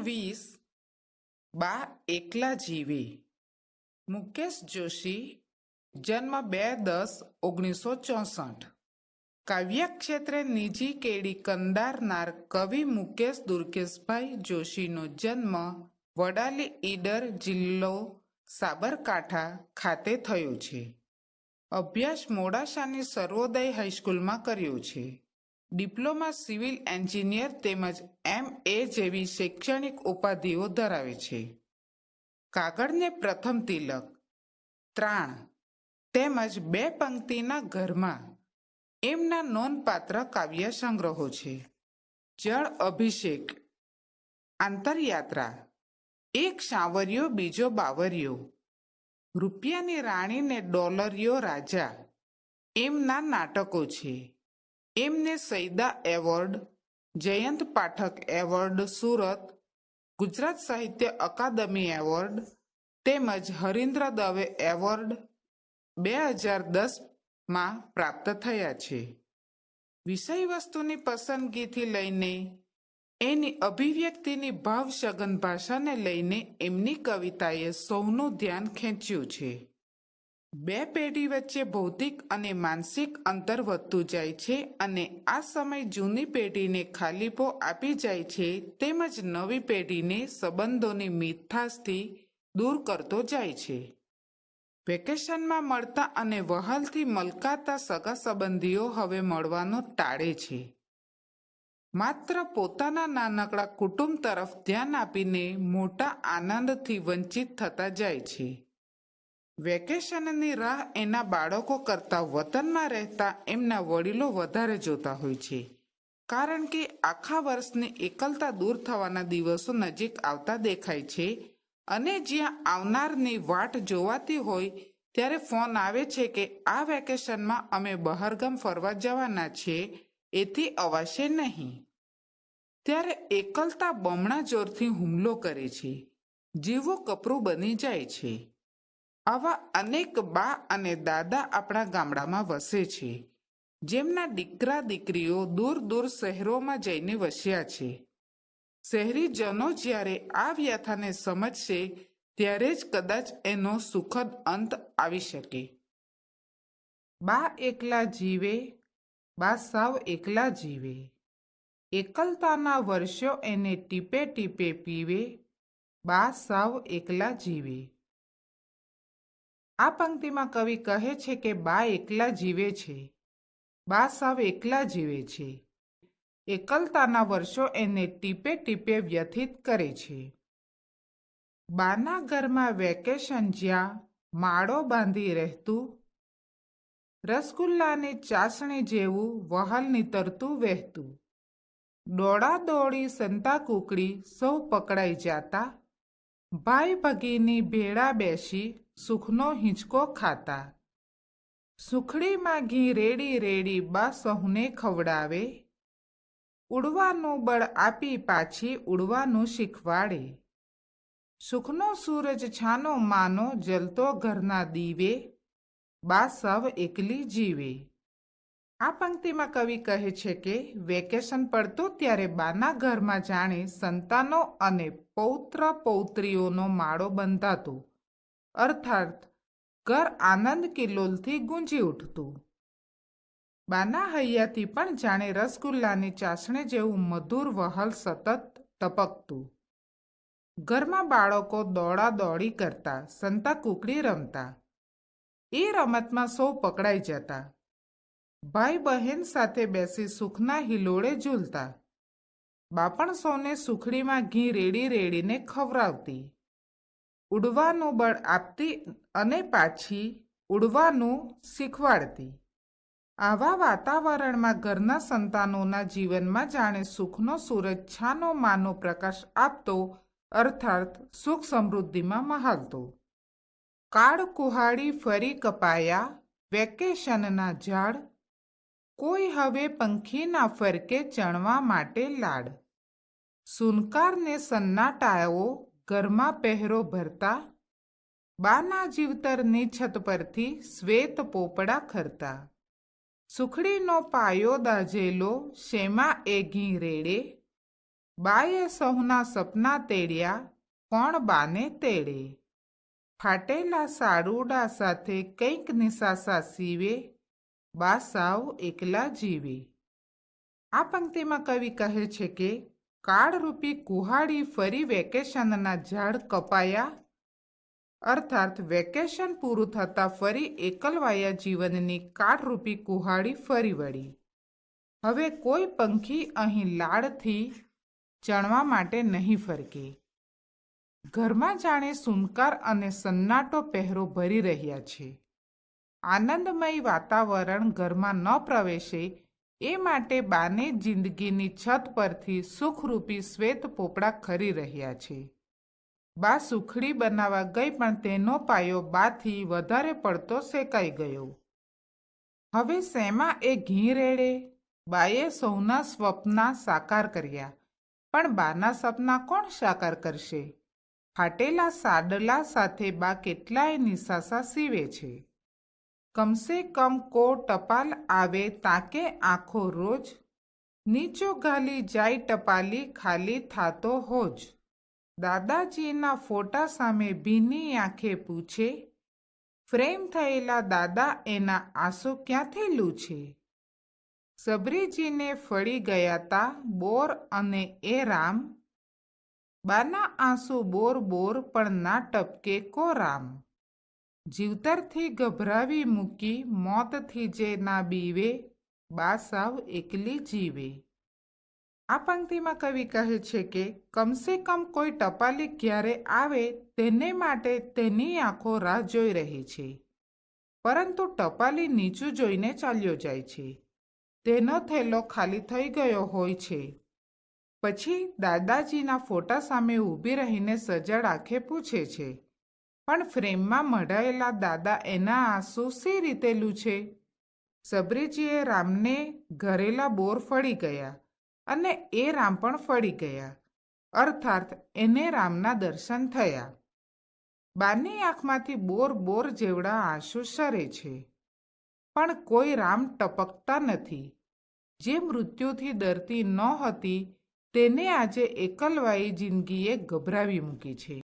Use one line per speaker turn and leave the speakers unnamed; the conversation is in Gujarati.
વીસ બા એકલા જીવે. મુકેશ જોશી, જન્મ બે દસ ઓગણીસો ચોસઠ. કાવ્ય ક્ષેત્રે નિજી કેડી કંદારનાર કવિ મુકેશ દુર્ગેશભાઈ જોશીનો જન્મ વડાલી ઈડર જિલ્લો સાબરકાંઠા ખાતે થયો છે. અભ્યાસ મોડાસાની સર્વોદય હાઈસ્કૂલમાં કર્યો છે. ડિપ્લોમા સિવિલ એન્જિનિયર તેમજ એમ એ જેવી શૈક્ષણિક ઉપાધિઓ ધરાવે છે. કાગળને પ્રથમ તિલક, ત્રાણ તેમજ બે પંક્તિના ઘરમાં એમના નોંધપાત્ર કાવ્ય સંગ્રહો છે. જળ અભિષેક, આંતરયાત્રા, એક સાંવરિયો, બીજો બાવરિયો, રૂપિયાની રાણીને ડોલરિયો રાજા એમના નાટકો છે. એમને Saida award, Jayant Pathak award, Surat, Gujarat Sahitya Akademi award, તેમજ હરીન્દ્ર દવે એવોર્ડ બે હજાર દસમાં પ્રાપ્ત થયા છે. વિષય વસ્તુની પસંદગીથી લઈને એની અભિવ્યક્તિની ભાવસગન ભાષાને લઈને એમની કવિતાએ સૌનું ધ્યાન ખેંચ્યું છે. બે પેઢી વચ્ચે ભૌતિક અને માનસિક અંતર વધતું જાય છે અને આ સમય જૂની પેઢીને ખાલીપો આપી જાય છે તેમજ નવી પેઢીને સંબંધોની મીઠાશથી દૂર કરતો જાય છે. વેકેશનમાં મળતા અને વહાલથી મલકાતા સગા સંબંધીઓ હવે મળવાનો ટાળે છે. માત્ર પોતાના નાનકડા કુટુંબ તરફ ધ્યાન આપીને મોટા આનંદથી વંચિત થતા જાય છે. વેકેશનની રાહ એના બાળકો કરતાં વતનમાં રહેતા એમના વડીલો વધારે જોતા હોય છે. કારણ કે આખા વર્ષની એકલતા દૂર થવાના દિવસો નજીક આવતા દેખાય છે અને જ્યાં આવનારની વાટ જોવાતી હોય ત્યારે ફોન આવે છે કે આ વેકેશનમાં અમે બહારગામ ફરવા જવાના છીએ એથી અવાશે નહીં. ત્યારે એકલતા બમણા જોરથી હુમલો કરે છે. જીવો કપરું બની જાય છે. આવા અનેક બા અને દાદા આપણા ગામડામાં વસે છે. જેમના દીકરા દીકરીઓ દૂર દૂર શહેરોમાં જઈને વસ્યા છે. શહેરીજનો જ્યારે આ વ્યથાને સમજશે, ત્યારે જ કદાચ એનો સુખદ અંત આવી શકે. બા એકલા જીવે, બા સાવ એકલા જીવે. એકલતાના વર્ષો એને ટીપે ટીપે પીવે, બા સાવ એકલા જીવે. આ પંક્તિમાં કવિ કહે છે કે બા એકલા જીવે છે. બા સાવ એકલા જીવે છે. એકલતાના વર્ષો એને ટીપે ટીપે વ્યથિત કરે છે. બાના ઘરમાં વેકેશન જ્યાં માળો બાંધી રહેતું, રસગુલ્લાની ચાસણી જેવું વહાલ નીતરતું વહેતું. દોડા દોડી સંતા કુકડી સૌ પકડાઈ જાતા ભાઈ ભગીની ભેળા બેસી સુખનો હિંચકો ખાતા. સુખડીમાં ઘી રેડી રેડી બા સહુને ખવડાવે. ઉડવાનું બળ આપી પાછી ઉડવાનું શીખવાડે. સુખનો સૂરજ છાનો માનો જલતો ઘરના દીવે. બા સવ એકલી જીવે. આ પંક્તિમાં કવિ કહે છે કે, વેકેશન પડતું ત્યારે બાના ઘરમાં જાણે સંતાનો અને પૌત્ર પૌત્રીઓનો માળો બંધાતો. અર્થાત, ઘર આનંદ કિલ્લોલથી ગુંજી ઉઠતું. બાના હૈયાથી પણ જાણે રસગુલ્લાની ચાસણી જેવું મધુર વહલ સતત ટપકતું. ઘરમાં બાળકો દોડા દોડી કરતા, સંતા કુકડી રમતા. એ રમતમાં સૌ પકડાઈ જતા. ભાઈ બહેન સાથે બેસી સુખના હિલોળે ઝૂલતા. બાપણ સૌને સુખડીમાં ઘી રેડી રેડીને ખવરાવતી ઉડવાનું બળ આપતી અને પાછી ઉડવાનું શીખવાડતી. આવા વાતાવરણમાં ઘરના સંતાનોના જીવનમાં જાણે સુખનો સૂરજ છાનો માનો પ્રકાશ આપતો અર્થાત સુખ સમૃદ્ધિમાં મહાલતો. કાળ કુહાડી ફરી કપાયા વેકેશનના ઝાડ કોઈ હવે પંખીના ફરકે ચણવા માટે લાડ. સુનકારને સન્નાટાઓ ઘરમાં પહેરો ભરતા, બાના જીવતરની છત પરથી શ્વેત પોપડા ખરતા. સુખડીનો પાયો દાજેલો શેમાં એ ઘી રેડે? બાએ સૌના સપના તેડ્યા, કોણ બાને તેડે? ફાટેલા સારુડા સાથે કંઈક નિશાસા સીવે બા સાવ એકલા જીવી. આ પંક્તિમાં કવિ કહે છે કે, કાળરૂપી કુહાડી ફરી વેકેશનના ઝાડ કપાયા. અર્થાત, વેકેશન પૂરું થતાં ફરી એકલવાયા જીવનની કાળરૂપી કુહાડી ફરી વળી. હવે કોઈ પંખી અહીં લાડથી ચણવા માટે નહીં ફરકે. ઘરમાં જાણે સુનકાર અને સન્નાટો પહેરો ભરી રહ્યા છે. આનંદમય વાતાવરણ ઘરમાં ન પ્રવેશે, એ માટે બાને જિંદગીની છત પરથી સુખરૂપી શ્વેત પોપડા ખરી રહ્યા છે. બા સુખડી બનાવવા ગઈ પણ તેનો પાયો બાથી વધારે પડતો શેકાઈ ગયો. હવે શેમાં એ ઘી રેડે? બાએ સૌના સ્વપ્ના સાકાર કર્યા. પણ બાના સપના કોણ સાકાર કરશે? ફાટેલા સાડલા સાથે બા કેટલાય નિશાસા સીવે છે. કમસે કમ કો ટપાલ આવે તાકે આખો રોજ. નીચો ગાલી જાય ટપાલી ખાલી થાતો હોજ. દાદાજીના ફોટા સામે ભીની આંખે પૂછે, ફ્રેમ થયેલા દાદા એના આંસુ ક્યાંથી લૂછે? સબરીજીને ફળી ગયા તા બોર અને એ રામ. બાના આંસુ બોર બોર પણ ના ટપકે કો રામ? જીવતરથી ગભરાવી મૂકી મોતથી જે ના બીવે બા સાવ એકલી જીવે. આ પંક્તિમાં કવિ કહે છે કે, કમસે કમ કોઈ ટપાલી ક્યારે આવે તેને માટે તેની આંખો રાહ જોઈ રહી છે. પરંતુ ટપાલી નીચું જોઈને ચાલ્યો જાય છે. તેનો થેલો ખાલી થઈ ગયો હોય છે. પછી દાદાજીના ફોટા સામે ઊભી રહીને સજળ આંખે પૂછે છે પણ ફ્રેમમાં મઢાયેલા દાદા એના આંસુ સી રીતે લૂછે? સબરીજીએ રામને ઘરેલા બોર ફળી ગયા અને એ રામ પણ ફળી ગયા. અર્થાત એને રામના દર્શન થયા. બાની આંખમાંથી બોર બોર જેવડા આંસુ સરે છે. પણ કોઈ રામ ટપકતા નથી. જે મૃત્યુથી ડરતી નહોતી તેને આજે એકલવાઈ જિંદગીએ ગભરાવી મૂકી છે.